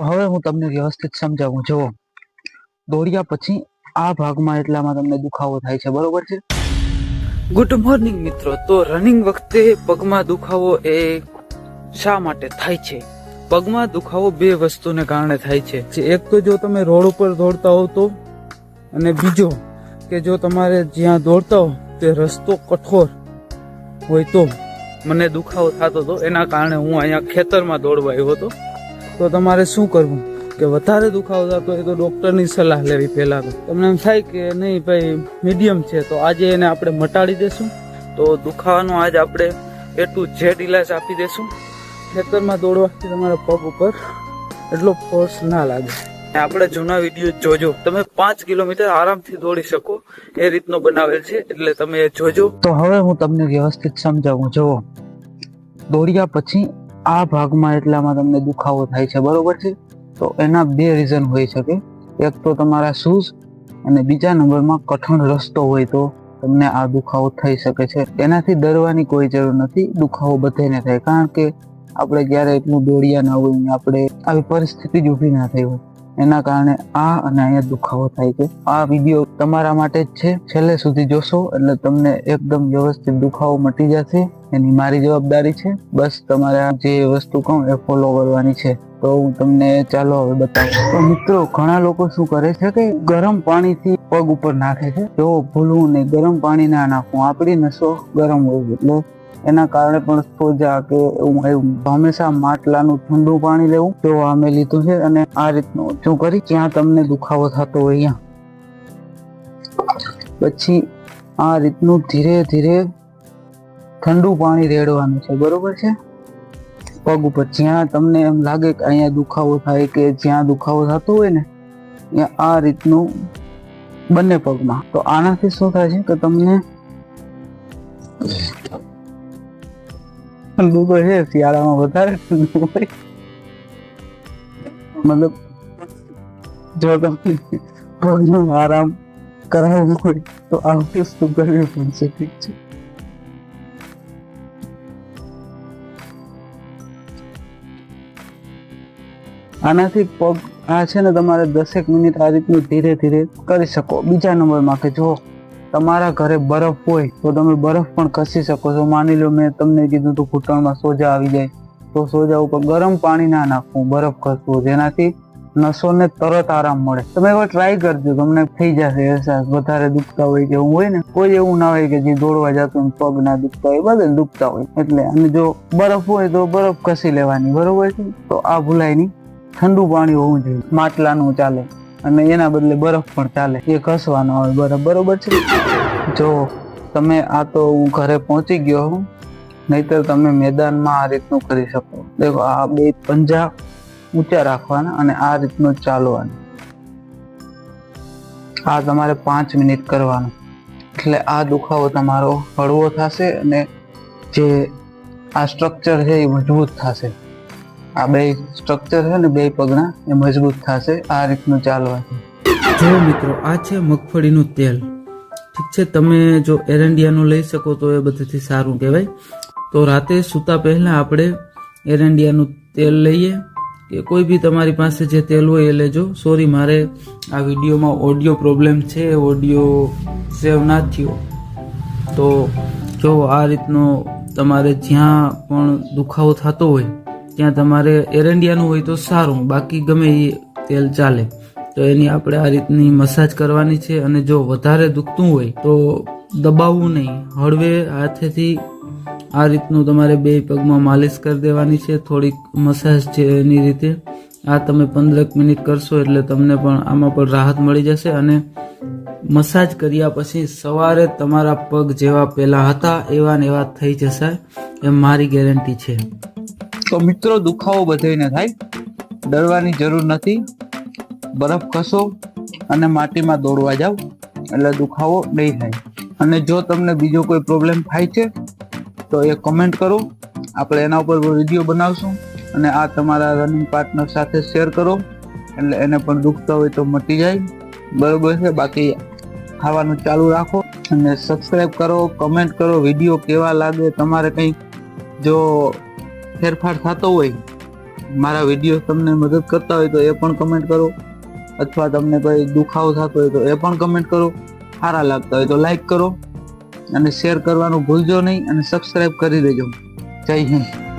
હવે હું તમને વ્યવસ્થિત સમજાવું. જુઓ. દોડ્યા પછી આ ભાગમાં એટલામાં તમને દુખાવો થાય છે, બરોબર છે? ગુડ મોર્નિંગ મિત્રો. તો રનિંગ વખતે પગમાં દુખાવો એ શા માટે થાય છે? પગમાં દુખાવો બે વસ્તુને કારણે થાય છે. જે એક તો જો તમે રોડ ઉપર દોડતા હો તો, અને બીજો કે જો તમારે જ્યાં દોડતા હો તે રસ્તો કઠોર હોય તો. મને દુખાવો થતો હતો એના કારણે હું અહીંયા ખેતરમાં દોડવા આવ્યો હતો. તો તમારે શું કરવું? કે વધારે દુખાવો થતો હોય તો ડૉક્ટરની સલાહ લેવી પહેલાં તો. તમને એમ થાય કે નહીં ભાઈ મીડિયમ છે, તો આજે એને આપણે મટાડી દેશું. તો દુખાવાનો આજ આપણે એ ટુ ઝેડ ઇલાજ આપી દેશું. ખેતરમાં દોડવાથી તમારા પગ ઉપર એટલો ફોર્સ ના લાગે. આપણે જૂના વીડિયો જોજો. તમે પાંચ કિલોમીટર આરામથી દોડી શકો. એ રીતનો બનાવેલ છે, એટલે તમે જોજો. તો હવે હું તમને વ્યવસ્થિત સમજાવું. જુઓ. દોડ્યા પછી આ ભાગમાં એટલામાં તમને દુખાવો થાય છે, બરોબર છે? તો એના બે રીઝન હોઈ શકે. એક તો તમારા શૂઝ અને બીજા નંબરમાં કઠણ રસ્તો હોય તો તમને આ દુખાવો થઈ શકે છે. એનાથી ડરવાની કોઈ જરૂર નથી, દુખાવો બધાને થાય. કારણ કે આપણે ક્યારે એટલું દોડ્યા ના હોય આપણે આવી પરિસ્થિતિ જ ઊભી ના થઈ હોય. એના કારણે આ અને અહીંયા દુખાવો થાય છે. આ વીડિયો તમારા માટે જ છે. છેલ્લે સુધી જોશો એટલે તમને એકદમ વ્યવસ્થિત દુખાવો મટી જશે. એની મારી જવાબદારી છે. બસ તમારે આ જે વસ્તુ કહું એ ફોલો કરવાની છે. તો હું તમને ચાલો હવે બતાવું. તો મિત્રો, ઘણા લોકો શું કરે છે કે ગરમ પાણીથી પગ ઉપર નાખે છે. જો ભૂલવું નહીં, ગરમ પાણી ના નાખવું આપણી નસો ગરમ હોય એટલે એના કારણે પણ સોજા કે એવું હંમેશા માટલાનું ઠંડુ પાણી લેવું તો આ મેં લીધું છે અને આ રીતનું શું કરી જ્યાં તમને દુખાવો થતો હોય અહીંયા. પછી આ રીતનું ધીરે ધીરે ઠંડુ પાણી રેડવાનું છે, બરોબર છે? પગ ઉપર જ્યાં તમને એમ લાગે કે અહીંયા દુખાવો થાય કે જ્યાં દુખાવો થતો હોય ને આ રીતનું બંને પગમાં. તો આનાથી શું થાય છે કે તમને ઠંડુ તો છે, શિયાળામાં વધારે ઠંડુ હોય. મતલબ જો તમે પગનો આરામ કરાવવો હોય તો આ વસ્તુ કરવી પડશે ઠીક છે. આનાથી પગ આ છે ને તમારે દસેક મિનિટ આ રીતનું ધીરે ધીરે કરી શકો. બીજા નંબરમાં કે જો તમારા ઘરે બરફ હોય તો તમે બરફ પણ ઘસી શકો છો. માની લો મેં તમને કીધું હતું ઘૂંટણમાં સોજા આવી જાય તો સોજા ઉપર ગરમ પાણી ના નાખવું, બરફ ઘસવું, જેનાથી નસોને તરત આરામ મળે. તમે એકવાર ટ્રાય કરજો, તમને થઈ જશે અહેસાસ. વધારે દુખતા હોય કે એવું હોય ને, કોઈ એવું ના હોય કે જે દોડવા જતું પગ ના દુખતા હોય, બધા દુખતા હોય. એટલે અને જો બરફ હોય તો બરફ ઘસી લેવાની, બરોબર છે? તો આ ભૂલાય નહીં. ઠંડુ પાણી હોવું જોઈએ. માટલાનું ચાલે અને એના બદલે બરફ પણ ચાલે. એ ઘસવાનો હોય બરફ. બરોબર છે? જો તમે આ તો હું ઘરે પહોંચી ગયો હું, નહીતર તમે મેદાનમાં આ રીતનું કરી શકો. દેખો, આ બે પંજા ઊંચા રાખવાના અને આ રીતનું ચાલવાનું. આ તમારે પાંચ મિનિટ કરવાનું. એટલે આ દુખાવો તમારો હળવો થશે અને જે આ સ્ટ્રક્ચર છે એ મજબૂત થશે. આ બે સ્ટ્રક્ચર છે ને, બે પગના, એ મજબૂત થશે. આ રીતનું ચાલવાથી જો મિત્રો, આ છે મગફળીનું તેલ. ઠીક છે, તમે જો એરંડિયાનું લઈ શકો તો એ બધેથી સારું કહેવાય. તો રાતે સૂતા પહેલાં આપણે એરંડિયાનું તેલ લઈએ. કે કોઈ બી તમારી પાસે જે તેલ હોય એ લેજો. સોરી મારે આ વિડીયોમાં ઓડિયો પ્રોબ્લેમ છે ઓડિયો સેવ ના થયો. તો જો આ રીતનો તમારે જ્યાં પણ દુખાવો થતો હોય ત્યાં તમારે એરંડિયાનું હોય તો સારું, બાકી ગમે એ તેલ ચાલે. તો એની આપણે આ રીતની મસાજ કરવાની છે અને જો વધારે દુખતું હોય તો દબાવવું નહીં. હળવે હાથેથી આ રીતનું તમારે બે પગમાં માલિશ કરી દેવાની છે. થોડીક મસાજ છે એની રીતે. આ તમે પંદરક મિનિટ કરશો એટલે તમને પણ આમાં પણ રાહત મળી જશે અને મસાજ કર્યા પછી સવારે તમારા પગ જેવા પહેલા હતા એવા ને એવા થઈ જશે. એમ મારી ગેરંટી છે. તો મિત્રો, દુખાવો બધાને થાય. ડરવાની જરૂર નથી. બરફ ખસો અને માટીમાં દોડવા જાઓ એટલે દુખાવો નહીં થાય. અને જો તમને બીજો કોઈ પ્રોબ્લેમ થાય છે, તો એ કમેન્ટ કરો. આપણે એના ઉપર વીડિયો બનાવશું. અને આ તમારા રનિંગ પાર્ટનર સાથે શેર કરો. એટલે એને પણ દુખતા હોય તો મટી જાય. બરોબર છે? બાકી ખાવાનું ચાલુ રાખો. અને સબસ્ક્રાઈબ કરો કમેન્ટ કરો. વીડિયો કેવા લાગે? તમારે કંઈ જો ફેરફાર થતો હોય, મારા વીડિયો તમને મદદ કરતા હોય તો એ પણ કમેન્ટ કરો. અથવા તમને કોઈ દુખાવો થતો હોય તો એ પણ કમેન્ટ કરો. સારા લાગતા હોય તો લાઈક કરો. અને શેર કરવાનું ભૂલજો નહીં અને સબસ્ક્રાઈબ કરી દેજો. જય હિન્દ.